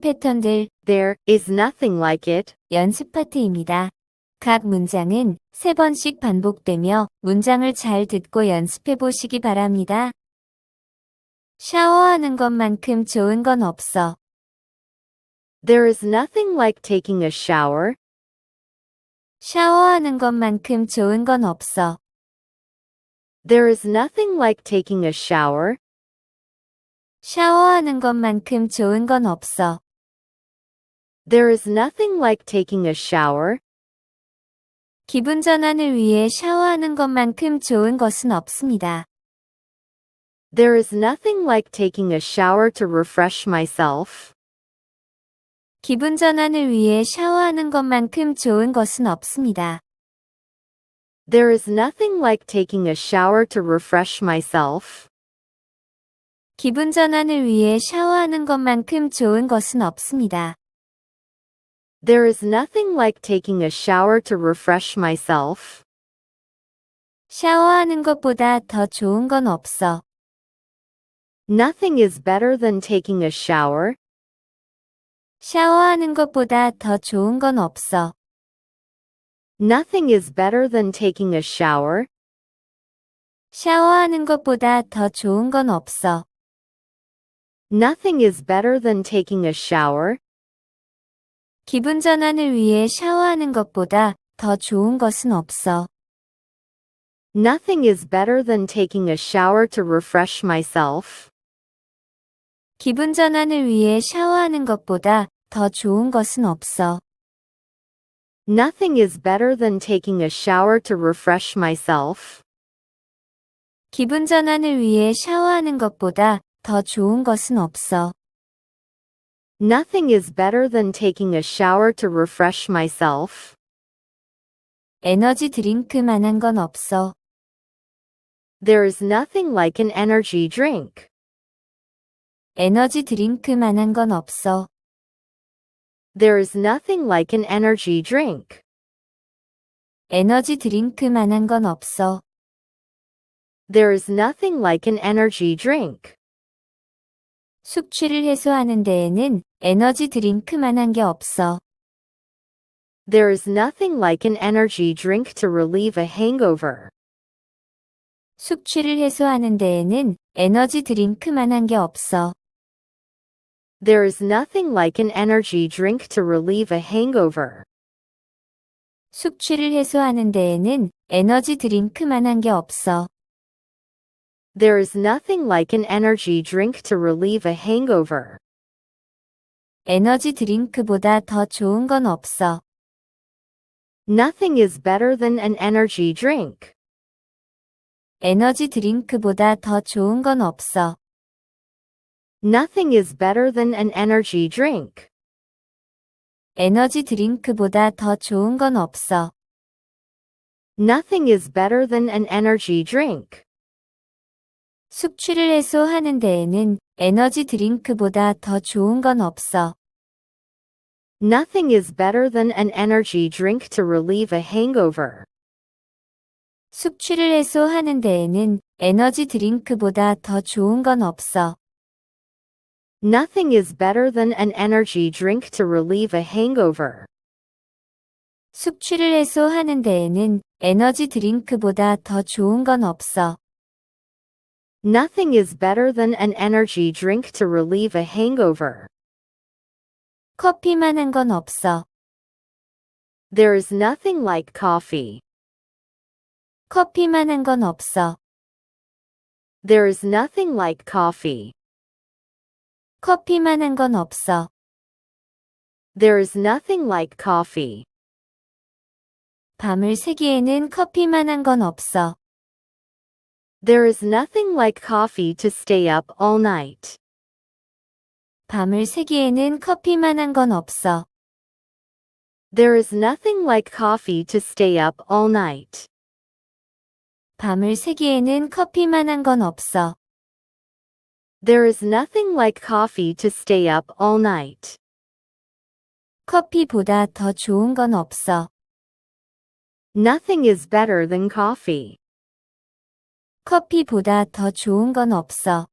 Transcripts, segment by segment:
패턴들 There is nothing like it. 연습 파트입니다. 각 문장은 세 번씩 반복되며 문장을 잘 듣고 연습해 보시기 바랍니다. 샤워하는 것만큼 좋은 건 없어. There is nothing like taking a shower. 샤워하는 것만큼 좋은 건 없어. There is nothing like taking a shower. 샤워하는 것만큼 좋은 건 없어. There is nothing like taking a shower. 기분 전환을 위해 샤워하는 것만큼 좋은 것은 없습니다. There is nothing like taking a shower to refresh myself. 기분 전환을 위해 샤워하는 것만큼 좋은 것은 없습니다. There is nothing like taking a shower to refresh myself. 기분 전환을 위해 샤워하는 것만큼 좋은 것은 없습니다. There is nothing like taking a shower to refresh myself. 샤워하는 것보다 더 좋은 건 없어. Nothing is better than taking a shower. 샤워하는 것보다 더 좋은 건 없어. Nothing is better than taking a shower. 샤워하는 것보다 더 좋은 건 없어. Nothing is better than taking a shower. 기분 전환을 위해 샤워하는 것보다 더 좋은 것은 없어. Nothing is better than taking a shower to refresh myself. 기분 전환을 위해 샤워하는 것보다 더 좋은 것은 없어. Nothing is better than taking a shower to refresh myself. 기분 전환을 위해 샤워하는 것보다 더 좋은 것은 없어. Nothing is better than taking a shower to refresh myself. 에너지 드링크만한 건 없어. There is nothing like an energy drink. 에너지 드링크만한 건 없어. There is nothing like an energy drink. 에너지 드링크만한 건 없어. There is nothing like an energy drink. 숙취를 해소하는 데에는 에너지 드링크만한 게 없어. There is nothing like an energy drink to relieve a hangover. 숙취를 해소하는 데에는 에너지 드링크만한 게 없어. There is nothing like an energy drink to relieve a hangover. 숙취를 해소하는 데에는 에너지 드링크만한 게 없어. There is nothing like an energy drink to relieve a hangover. 에너지 드링크보다 더 좋은 건 없어. Nothing is better than an energy drink. 에너지 드링크보다 더 좋은 건 없어. Nothing is better than an energy drink. 에너지 드링크보다 더 좋은 건 없어. Nothing is better than an energy drink. 숙취를 해소하는 데에는 에너지 드링크보다 더 좋은 건 없어. Nothing is better than an energy drink to relieve a hangover. 숙취를 해소하는 데에는 에너지 드링크보다 더 좋은 건 없어. Nothing is better than an energy drink to relieve a hangover. 숙취를 해소하는 데에는 에너지 드링크보다 더 좋은 건 없어. Nothing is better than an energy drink to relieve a hangover. 커피만한 건 없어. There is nothing like coffee. 커피만한 건 없어. There is nothing like coffee. 커피만한 건 없어. There is nothing like coffee. 밤을 새기에는 커피만한 건 없어. There is nothing like coffee to stay up all night. 밤을 새기에는 커피만한 건 없어. There is nothing like coffee to stay up all night. 밤을 새기에는 커피만한 건 없어. There is nothing like coffee to stay up all night. 커피보다 더 좋은 건 없어. Nothing is better than coffee. 커피보다 더 좋은 건 없어.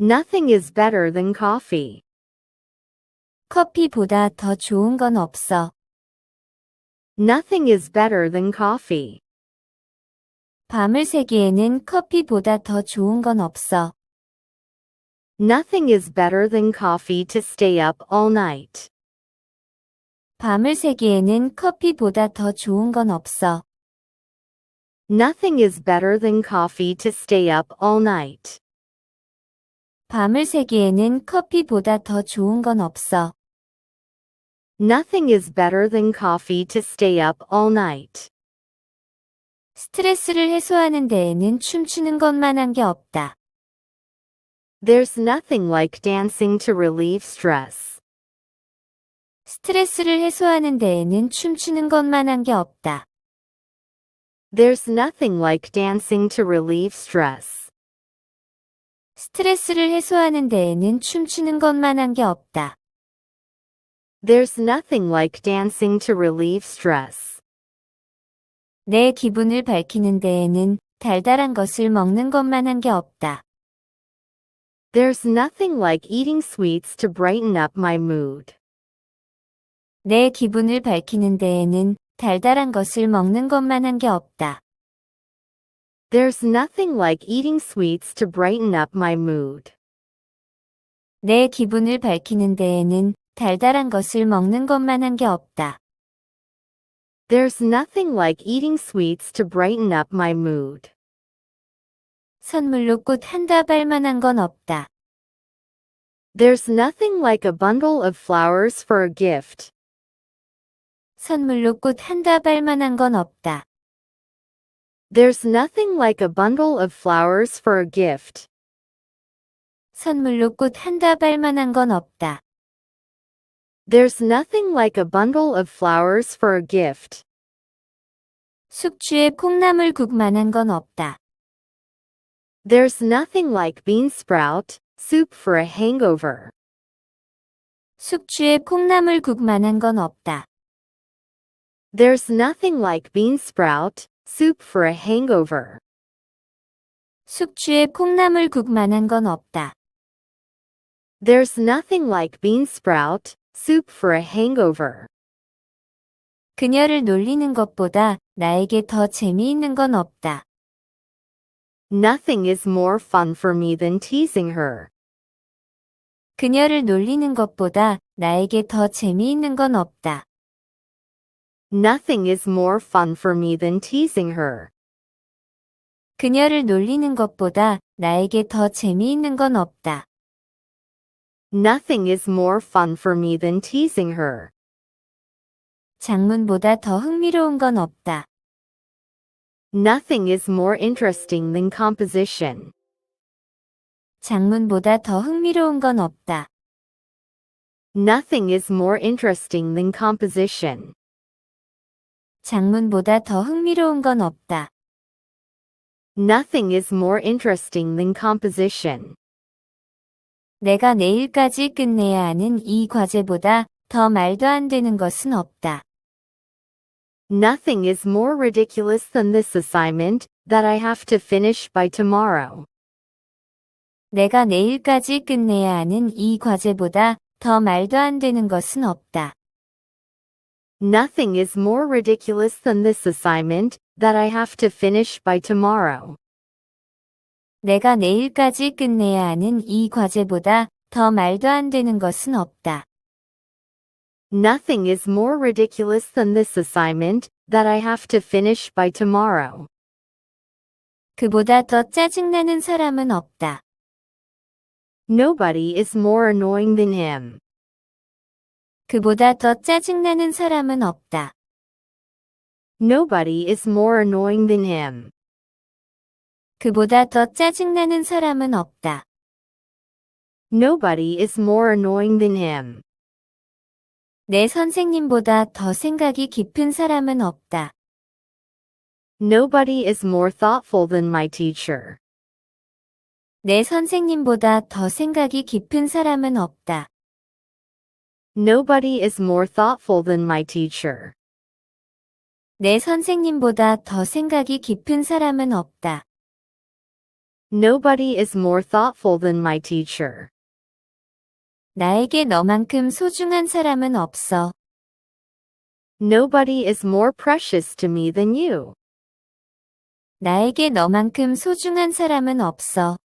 Nothing is better than coffee. 커피보다 더 좋은 건 없어. Nothing is better than coffee. 밤을 새기에는 커피보다 더 좋은 건 없어. Nothing is better than coffee to stay up all night. 밤을 새기에는 커피보다 더 좋은 건 없어. Nothing is better than coffee to stay up all night. 밤을 새기에는 커피보다 더 좋은 건 없어. Nothing is better than coffee to stay up all night. 스트레스를 해소하는 데에는 춤추는 것만한 게 없다. There's nothing like dancing to relieve stress. 스트레스를 해소하는 데에는 춤추는 것만한 게 없다. There's nothing like dancing to relieve stress. 스트레스를 해소하는 데에는 춤추는 것만한 게 없다. There's nothing like dancing to relieve stress. 내 기분을 밝히는 데에는 달달한 것을 먹는 것만한 게 없다. There's nothing like eating sweets to brighten up my mood. 내 기분을 밝히는 데에는 달달한 것을 먹는 것만한 게 없다. There's nothing like eating sweets to brighten up my mood. 내 기분을 밝히는 데에는 달달한 것을 먹는 것만한 게 없다. There's nothing like eating sweets to brighten up my mood. 선물로 꽃 한 다발만한 건 없다. There's nothing like a bundle of flowers for a gift. 선물로 꽃 한 다발만한 건 없다. There's nothing like a bundle of flowers for a gift. 선물로 꽃 한 다발만한 건 없다. There's nothing like a bundle of flowers for a gift. 숙주에 콩나물국만한 건 없다. There's nothing like bean sprout soup for a hangover. 숙주에 콩나물국만한 건 없다. There's nothing like bean sprout soup for a hangover. 숙주에 콩나물국만한 건 없다. There's nothing like bean sprout soup for a hangover. 그녀를 놀리는 것보다 나에게 더 재미있는 건 없다. Nothing is more fun for me than teasing her. 그녀를 놀리는 것보다 나에게 더 재미있는 건 없다. Nothing is more fun for me than teasing her. 그녀를 놀리는 것보다 나에게 더 재미있는 건 없다. Nothing is more fun for me than teasing her. 장문보다 더 흥미로운 건 없다. Nothing is more interesting than composition. 장문보다 더 흥미로운 건 없다. Nothing is more interesting than composition. 장문보다 더 흥미로운 건 없다. Nothing is more interesting than composition. 내가 내일까지 끝내야 하는 이 과제보다 더 말도 안 되는 것은 없다. Nothing is more ridiculous than this assignment that I have to finish by tomorrow. 내가 내일까지 끝내야 하는 이 과제보다 더 말도 안 되는 것은 없다. Nothing is more ridiculous than this assignment that I have to finish by tomorrow. 내가 내일까지 끝내야 하는 이 과제보다 더 말도 안 되는 것은 없다. Nothing is more ridiculous than this assignment that I have to finish by tomorrow. 그보다 더 짜증나는 사람은 없다. Nobody is more annoying than him. 그보다 더 짜증나는 사람은 없다. Nobody is more annoying than him. 그보다 더 짜증나는 사람은 없다. Nobody is more annoying than him. 내 선생님보다 더 생각이 깊은 사람은 없다. Nobody is more thoughtful than my teacher. 내 선생님보다 더 생각이 깊은 사람은 없다. Nobody is more thoughtful than my teacher. 내 선생님보다 더 생각이 깊은 사람은 없다. Nobody is more thoughtful than my teacher. 나에게 너만큼 소중한 사람은 없어. Nobody is more precious to me than you. 나에게 너만큼 소중한 사람은 없어.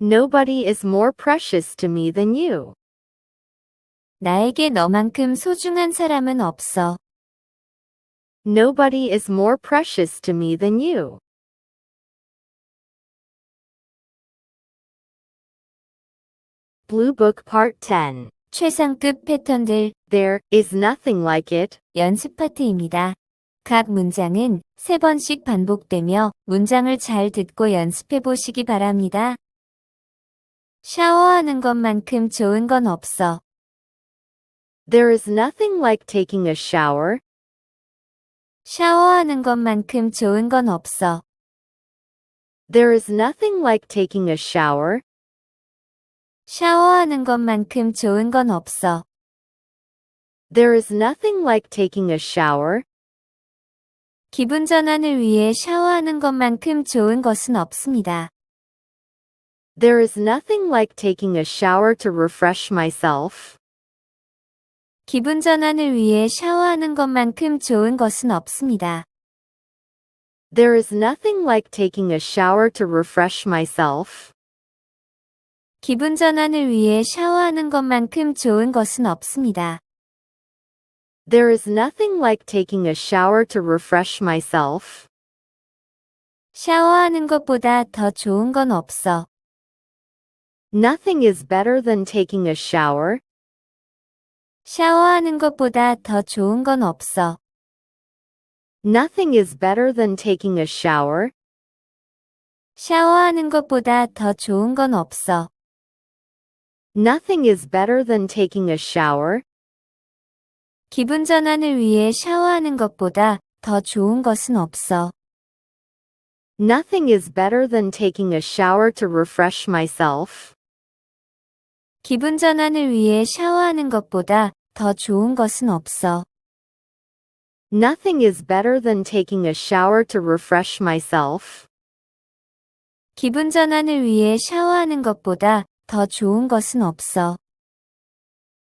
Nobody is more precious to me than you. 나에게 너만큼 소중한 사람은 없어. Nobody is more precious to me than you. Blue Book Part 10 최상급 패턴들 There is nothing like it. 연습 파트입니다. 각 문장은 세 번씩 반복되며 문장을 잘 듣고 연습해 보시기 바랍니다. 샤워하는 것만큼 좋은 건 없어. There is nothing like taking a shower. 샤워하는 것만큼 좋은 건 없어. There is nothing like taking a shower. 샤워하는 것만큼 좋은 건 없어. There is nothing like taking a shower. 기분 전환을 위해 샤워하는 것만큼 좋은 것은 없습니다. There is nothing like taking a shower to refresh myself. 기분 전환을 위해 샤워하는 것만큼 좋은 것은 없습니다. There is nothing like taking a shower to refresh myself. 기분 전환을 위해 샤워하는 것만큼 좋은 것은 없습니다. There is nothing like taking a shower to refresh myself. 샤워하는 것보다 더 좋은 건 없어. Nothing is better than taking a shower. 샤워하는 것보다 더 좋은 건 없어. Nothing is better than taking a shower. 샤워하는 것보다 더 좋은 건 없어. Nothing is better than taking a shower. 기분 전환을 위해 샤워하는 것보다 더 좋은 것은 없어. Nothing is better than taking a shower to refresh myself. 기분 전환을 위해 샤워하는 것보다 더 좋은 것은 없어. Nothing is better than taking a shower to refresh myself. 기분 전환을 위해 샤워하는 것보다 더 좋은 것은 없어.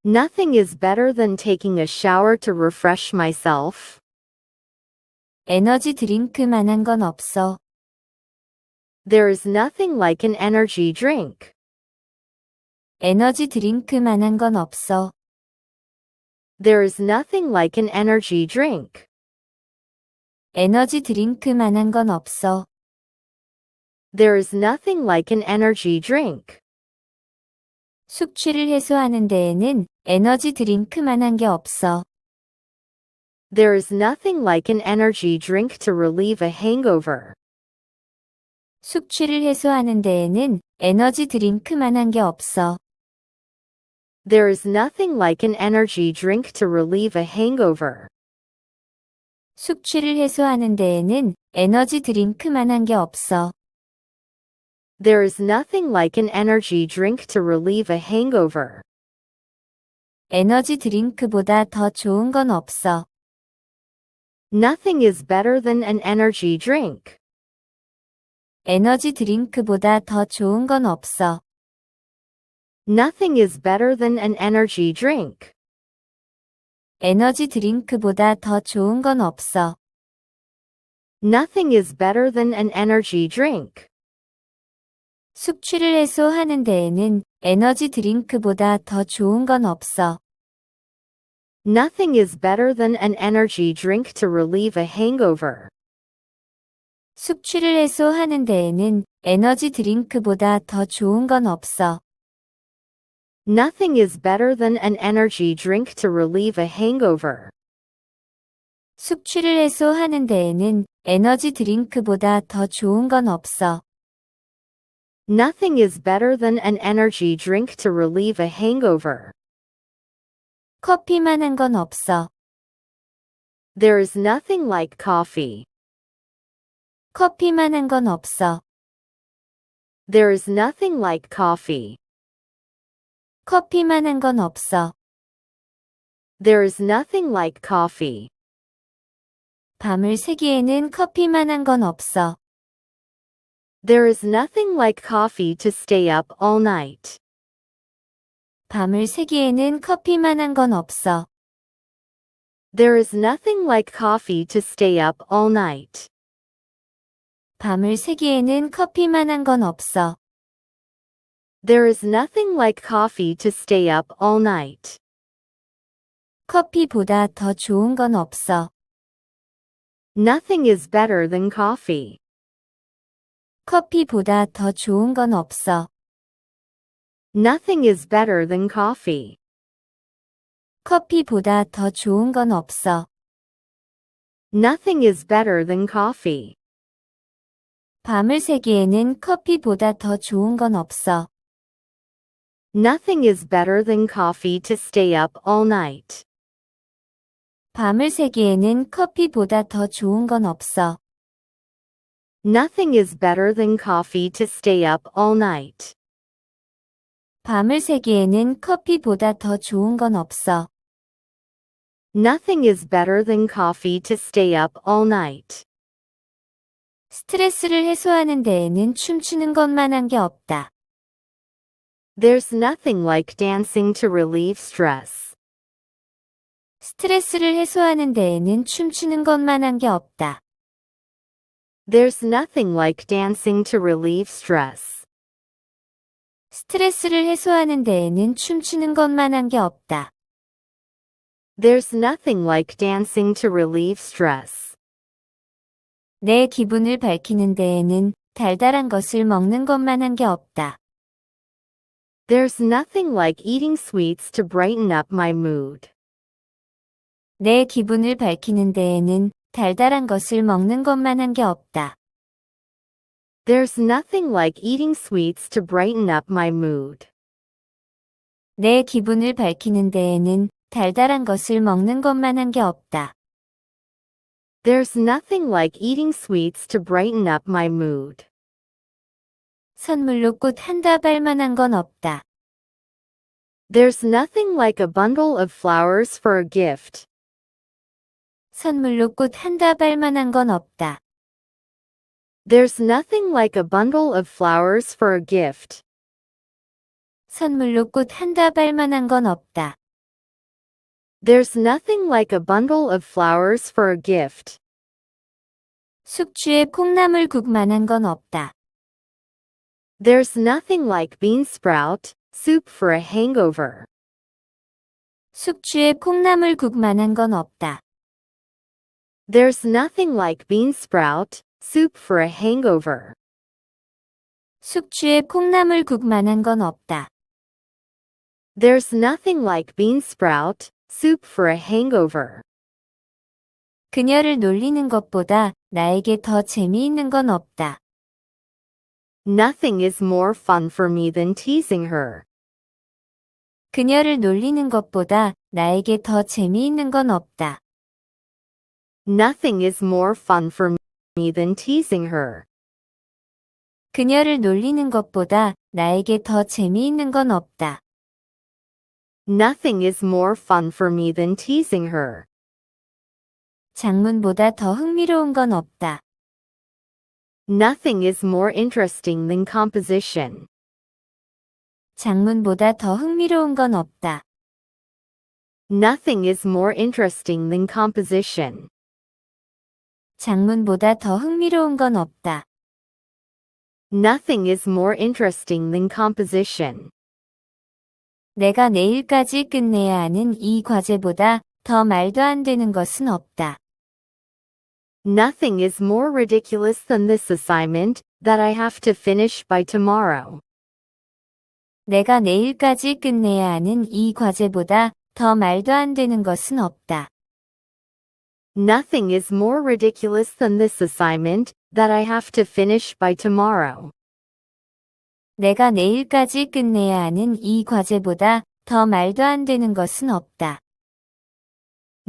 Nothing is better than taking a shower to refresh myself. 에너지 드링크만한 건 없어. There is nothing like an energy drink. 에너지 드링크만한 건 없어. There is nothing like an energy drink. 에너지 드링크만한 건 없어. There is nothing like an energy drink. 숙취를 해소하는 데에는 에너지 드링크만한 게 없어. There is nothing like an energy drink to relieve a hangover. 숙취를 해소하는 데에는 에너지 드링크만한 게 없어. There is nothing like an energy drink to relieve a hangover. 숙취를 해소하는 데에는 에너지 드링크만한 게 없어. There is nothing like an energy drink to relieve a hangover. 에너지 드링크보다 더 좋은 건 없어. Nothing is better than an energy drink. 에너지 드링크보다 더 좋은 건 없어. Nothing is better than an energy drink. 에너지 드링크보다 더 좋은 건 없어. Nothing is better than an energy drink. 숙취를 해소하는 데에는 에너지 드링크보다 더 좋은 건 없어. Nothing is better than an energy drink to relieve a hangover. 숙취를 해소하는 데에는 에너지 드링크보다 더 좋은 건 없어. Nothing is better than an energy drink to relieve a hangover. 숙취를 해소하는 데에는 에너지 드링크보다 더 좋은 건 없어. Nothing is better than an energy drink to relieve a hangover. 커피만한 건 없어. There is nothing like coffee. 커피만한 건 없어. There is nothing like coffee. 커피만한 건 없어. There is nothing like coffee. 밤을 새기에는 커피만한 건 없어. There is nothing like coffee to stay up all night. 밤을 새기에는 커피만한 건 없어. There is nothing like coffee to stay up all night. 밤을 새기에는 커피만한 건 없어. There is nothing like coffee to stay up all night. 커피보다 더 좋은 건 없어. Nothing is better than coffee. 커피보다 더 좋은 건 없어. Nothing is better than coffee. 커피보다 더 좋은 건 없어. Nothing is better than coffee. 밤을 새기에는 커피보다 더 좋은 건 없어. Nothing is better than coffee to stay up all night. 밤을 새기에는 커피보다 더 좋은 건 없어. Nothing is better than coffee to stay up all night. 밤을 새기에는 커피보다 더 좋은 건 없어. Nothing is better than coffee to stay up all night. 스트레스를 해소하는 데에는 춤추는 것만한 게 없다. There's nothing like dancing to relieve stress. 스트레스를 해소하는 데에는 춤추는 것만한 게 없다. There's nothing like dancing to relieve stress. 스트레스를 해소하는 데에는 춤추는 것만한 게 없다. There's nothing like dancing to relieve stress. 내 기분을 밝히는 데에는 달달한 것을 먹는 것만한 게 없다. There's nothing like eating sweets to brighten up my mood. 내 기분을 밝히는 데에는 달달한 것을 먹는 것만한 게 없다. There's nothing like eating sweets to brighten up my mood. 내 기분을 밝히는 데에는 달달한 것을 먹는 것만한 게 없다. There's nothing like eating sweets to brighten up my mood. 선물로 꽃 한 다발만한 건 없다. There's nothing like a bundle of flowers for a gift. 선물로 꽃 한 다발만한 건 없다. There's nothing like a bundle of flowers for a gift. 선물로 꽃 한 다발만한 건 없다. There's nothing like a bundle of flowers for a gift. 숙주에 콩나물국만한 건 없다. There's nothing like bean sprout soup for a hangover. 숙주에 콩나물국만한 건 없다. There's nothing like bean sprout soup for a hangover. 숙주에 콩나물국만한 건 없다. There's nothing like bean sprout soup for a hangover. 그녀를 놀리는 것보다 나에게 더 재미있는 건 없다. Nothing is more fun for me than teasing her. 그녀를 놀리는 것보다 나에게 더 재미있는 건 없다. Nothing is more fun for me than teasing her. 그녀를 놀리는 것보다 나에게 더 재미있는 건 없다. Nothing is more fun for me than teasing her. 장문보다 더 흥미로운 건 없다. Nothing is more interesting than composition. 장문보다 더 흥미로운 건 없다. Nothing is more interesting than composition. 장문보다 더 흥미로운 건 없다. Nothing is more interesting than composition. 내가 내일까지 끝내야 하는 이 과제보다 더 말도 안 되는 것은 없다. Nothing is more ridiculous than this assignment that I have to finish by tomorrow. 내가 내일까지 끝내야 하는 이 과제보다 더 말도 안 되는 것은 없다. Nothing is more ridiculous than this assignment that I have to finish by tomorrow. 내가 내일까지 끝내야 하는 이 과제보다 더 말도 안 되는 것은 없다.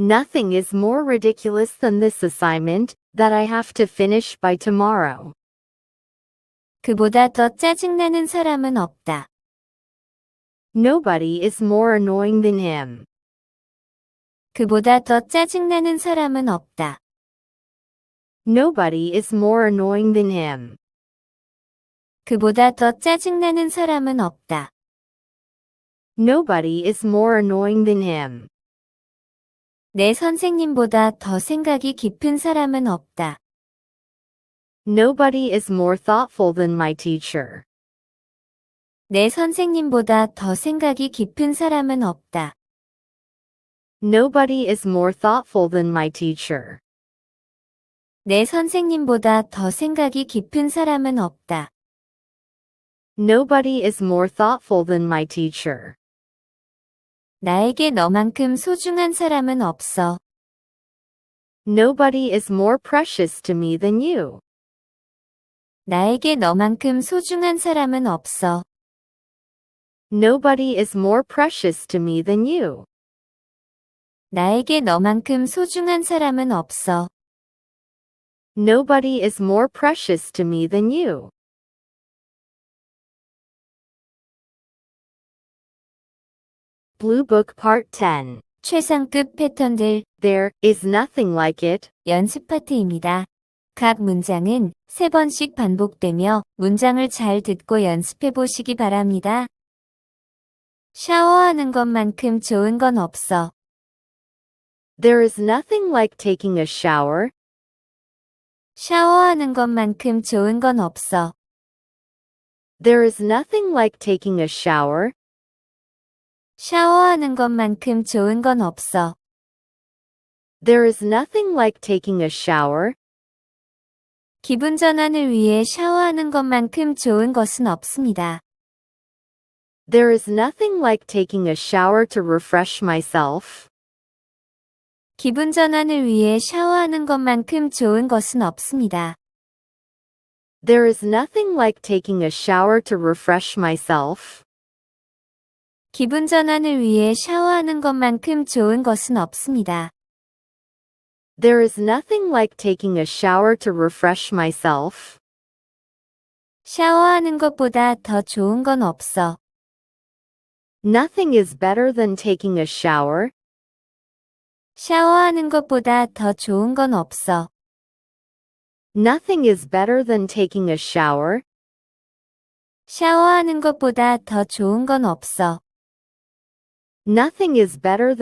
Nothing is more ridiculous than this assignment that I have to finish by tomorrow. 그보다 더 짜증나는 사람은 없다. Nobody is more annoying than him. 그보다 더 짜증나는 사람은 없다. Nobody is more annoying than him. 그보다 더 짜증나는 사람은 없다. Nobody is more annoying than him. 내 선생님보다 더 생각이 깊은 사람은 없다. Nobody is more thoughtful than my teacher. 내 선생님보다 더 생각이 깊은 사람은 없다. Nobody is more thoughtful than my teacher. 내 선생님보다 더 생각이 깊은 사람은 없다. Nobody is more thoughtful than my teacher. 나에게 너만큼 소중한 사람은 없어. Nobody is more precious to me than you. 나에게 너만큼 소중한 사람은 없어. Nobody is more precious to me than you. 나에게 너만큼 소중한 사람은 없어. Nobody is more precious to me than you. Blue Book Part 10 최상급 패턴들 There is nothing like it. 연습 파트입니다. 각 문장은 세 번씩 반복되며 문장을 잘 듣고 연습해 보시기 바랍니다. 샤워하는 것만큼 좋은 건 없어. There is nothing like taking a shower. 샤워하는 것만큼 좋은 건 없어. There is nothing like taking a shower. 샤워하는 것만큼 좋은 건 없어. There is nothing like taking a shower. 기분 전환을 위해 샤워하는 것만큼 좋은 것은 없습니다. There is nothing like taking a shower to refresh myself. 기분 전환을 위해 샤워하는 것만큼 좋은 것은 없습니다. There is nothing like taking a shower to refresh myself. 기분 전환을 위해 샤워하는 것만큼 좋은 것은 없습니다. There is nothing like taking a shower to refresh myself. 샤워하는 것보다 더 좋은 건 없어. Nothing is better than taking a shower. 샤워하는 것보다 더 좋은 건 없어. Nothing is better than taking a shower. 샤워하는 것보다 더 좋은 건 없어. Nothing is better than